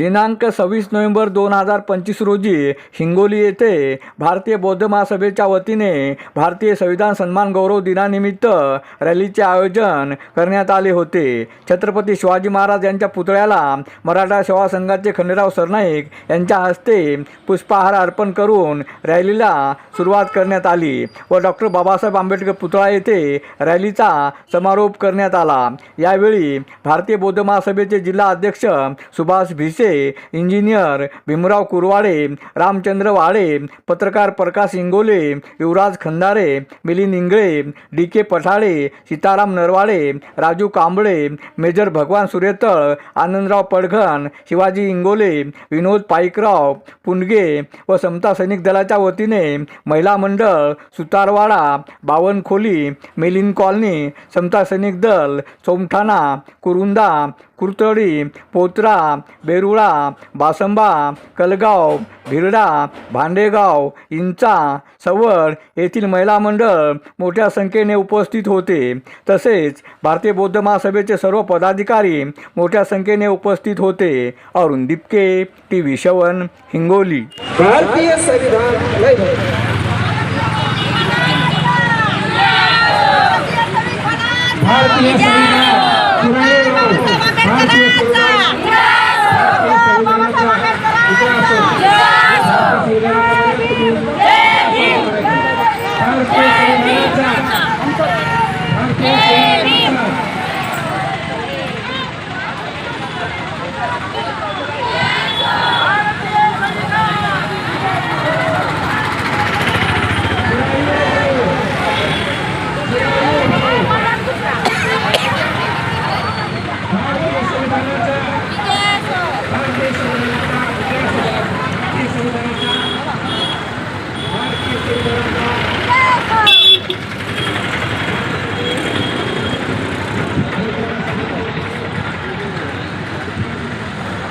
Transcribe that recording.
दिनांक सव्वीस नोव्हेंबर दोन हजार पंचवीस रोजी हिंगोली येथे भारतीय बौद्ध महासभेच्या वतीने भारतीय संविधान सन्मान गौरव दिनानिमित्त रॅलीचे आयोजन करण्यात आले होते. छत्रपती शिवाजी महाराज यांच्या पुतळ्याला मराठा सेवा संघाचे खंडेराव सरनाईक यांच्या हस्ते पुष्पहार अर्पण करून रॅलीला सुरुवात करण्यात आली व डॉक्टर बाबासाहेब आंबेडकर पुतळा येथे रॅलीचा समारोप करण्यात आला. यावेळी भारतीय बौद्ध महासभेचे जिल्हा अध्यक्ष सुभाष भिसे इंजिनियर भीमराव कुरवाडे रामचंद्र वाळे पत्रकार Prakash Ingole Yuvraj Khandare Milind Ingle D K Pathale Sitaram Narwade Raju Kamble major Bhagwan Suretal Anandrao पडघण Shivaji Ingole विनोद पाईकराव पुंडगे व समता सैनिक दलाच्या वतीने महिला मंडळ सुतारवाडा बावनखोली मिलिंद कॉलनी समता सैनिक दल सोमठाणा कुरुंदा कुरतडी पोत्रा बेरुळा बासंबा कलगाव भिरडा भांडेगाव इंचा सवड येथील महिला मंडळ मोठ्या संख्येने उपस्थित होते. तसेच भारतीय बौद्ध महासभेचे सर्व पदाधिकारी मोठ्या संख्येने उपस्थित होते. अरुण दिपके टी व्ही शवन हिंगोली. भारतीय संविधान भारतीय संविधान पुराणे नाव भारतीय संविधान भारतीय संविधानाचा भारतीय संविधानाचा भारतीय संविधानाचा भारतीय संविधानाचा भारतीय संविधानाचा भारतीय संविधानाचा